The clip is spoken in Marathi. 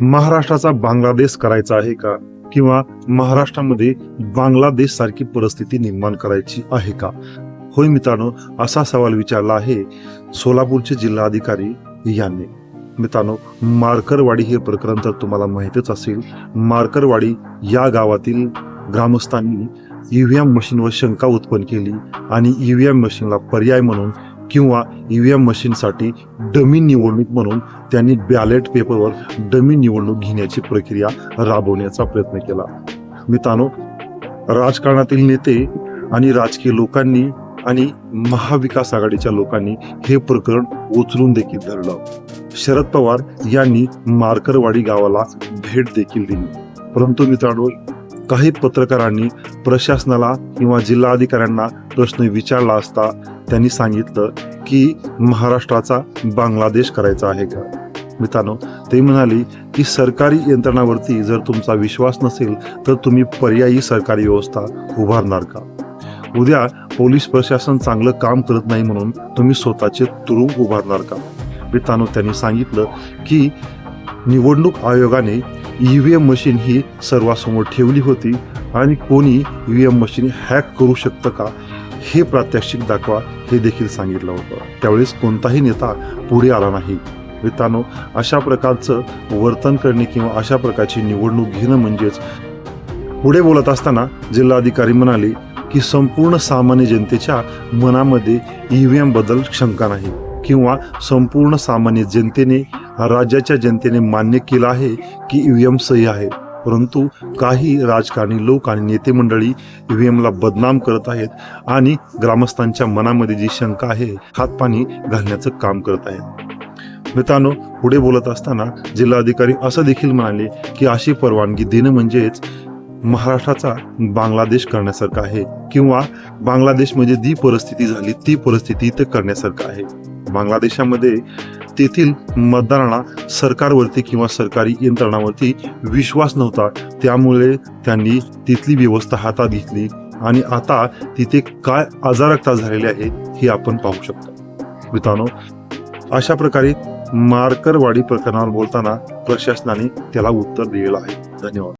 महाराष्ट्राचा बांगलादेश करायचा आहे का? किंवा महाराष्ट्रामध्ये बांगलादेश सारखी परिस्थिती निर्माण करायची आहे का? होय मित्रांनो असा सवाल विचारला आहे सोलापूरचे जिल्हाधिकारी यांनी. मित्रांनो मार्करवाडी हे प्रकरण तर तुम्हाला माहितच असेल. मार्करवाडी या गावातील ग्रामस्थांनी ईव्हीएम मशीनवर शंका उत्पन्न केली आणि ईव्हीएम मशीनला पर्याय म्हणून किंवा ई व्ही एम मशीनसाठी डमी निवडणूक म्हणून त्यांनी बॅलेट पेपरवर डमी निवडणूक घेण्याची प्रक्रिया राबवण्याचा प्रयत्न केला. मित्रांनो राजकारणातील नेते आणि राजकीय लोकांनी आणि महाविकास आघाडीच्या लोकांनी हे प्रकरण उचलून देखील धरलं. शरद पवार यांनी मार्करवाडी गावाला भेट देखील दिली. परंतु मित्रांनो काही पत्रकारांनी प्रशासनाला किंवा जिल्हाधिकाऱ्यांना प्रश्न विचारला असता त्यांनी सांगितलं की महाराष्ट्राचा बांगलादेश करायचा आहे का? मित्रांनो ते म्हणाले की सरकारी यंत्रणावरती जर तुमचा विश्वास नसेल तर तुम्ही पर्यायी सरकारी व्यवस्था उभारणार का? उद्या पोलीस प्रशासन चांगलं काम करत नाही म्हणून तुम्ही स्वतःचे तुरुंग उभारणार का? मित्रांनो त्यांनी सांगितलं की निवडणूक आयोगाने ई व्ही एम मशीन ही सर्वांसमोर ठेवली होती. आणि कोणी E V M machine hack करू शकतं का हे प्रात्यक्षिक दाखवा हे देखील सांगितलं होतं. त्यावेळेस कोणताही नेता पुढे आला नाही. मित्रांनो अशा प्रकारचं वर्तन करणे किंवा अशा प्रकारची निवडणूक घेणं म्हणजेच पुढे बोलत असताना जिल्हाधिकारी म्हणाले की संपूर्ण सामान्य जनतेच्या मनामध्ये ई ईव्हीएमबद्दल शंका नाही किंवा संपूर्ण सामान्य जनतेने राज्याच्या जनतेने मान्य केलं आहे की ईव्हीएम सही आहे. परंतु काही राजकारणी लोक आणि नेते मंडळी ईव्हीएमला बदनाम करत आहेत आणि ग्रामस्थांच्या मनामध्ये जी शंका आहे हातपाणी घालण्याचं काम करत आहेत. मित्रांनो पुढे बोलत असताना जिल्हाधिकारी असं देखील म्हणाले की अशी परवानगी देणं म्हणजेच महाराष्ट्राचा बांगलादेश करण्यासारखं आहे किंवा बांगलादेशमध्ये म्हणजे जी परिस्थिती झाली ती परिस्थिती इथं करण्यासारखं आहे. बांगलादेशामध्ये तेथील मतदारांना सरकारवरती किंवा सरकारी यंत्रणावरती विश्वास नव्हता. त्यामुळे त्यांनी तिथली व्यवस्था हातात घेतली आणि आता तिथे काय आजारकता झालेली आहे हे आपण पाहू शकतो. मित्रांनो अशा प्रकारे मार्करवाडी प्रकरणावर बोलताना प्रशासनाने त्याला उत्तर दिलेलं आहे. धन्यवाद.